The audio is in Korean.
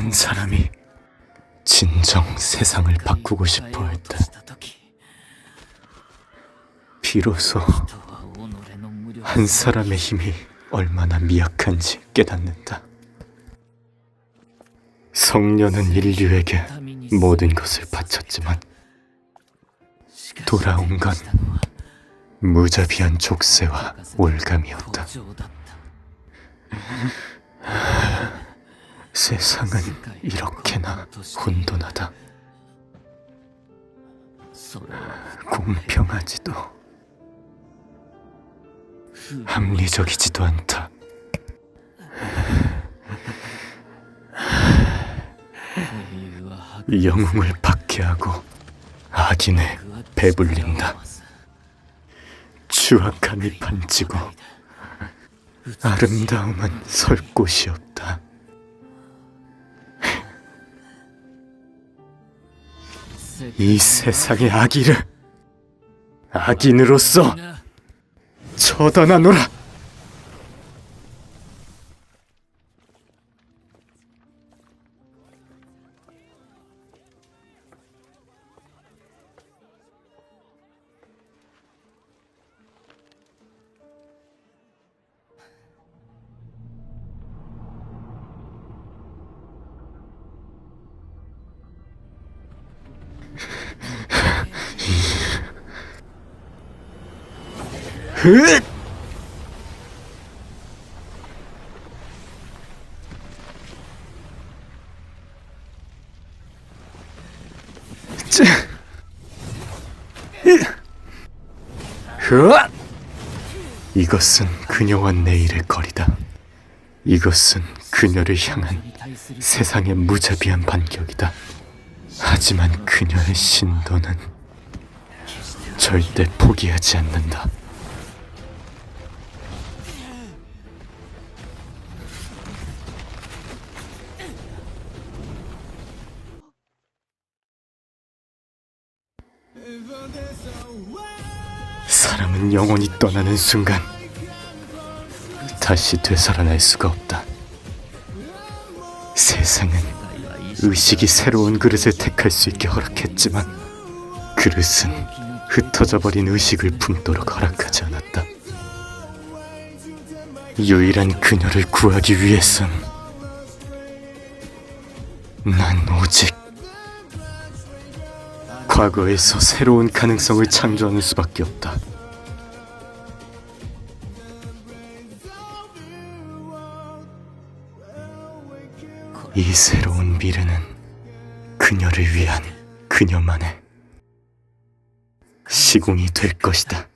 한 사람이 진정 세상을 바꾸고 싶어 할 때 비로소 한 사람의 힘이 얼마나 미약한지 깨닫는다. 성녀는 인류에게 모든 것을 바쳤지만 돌아온 건 무자비한 족쇄와 올감이었다. 세상은 이렇게나 혼돈하다. 공평하지도 합리적이지도 않다. 영웅을 박해하고 악인을 배불린다. 추악함이 반지고 아름다움은 설 곳이 없다. 이 세상의 악의를 악인으로서 처단하노라. 으악! 쯔! 이것은 그녀와 내일의 거리다. 이것은 그녀를 향한 세상의 무자비한 반격이다. 하지만 그녀의 신도는 절대 포기하지 않는다. 사람은 영원히 떠나는 순간 다시 되살아날 수가 없다. 세상은 의식이 새로운 그릇을 택할 수 있게 허락했지만 그릇은 흩어져 버린 의식을 품도록 허락하지 않았다. 유일한 그녀를 구하기 위해선 난 오직 과거에서 새로운 가능성을 창조하는 수밖에 없다. 이 새로운 미래는 그녀를 위한 그녀만의 시공이 될 것이다.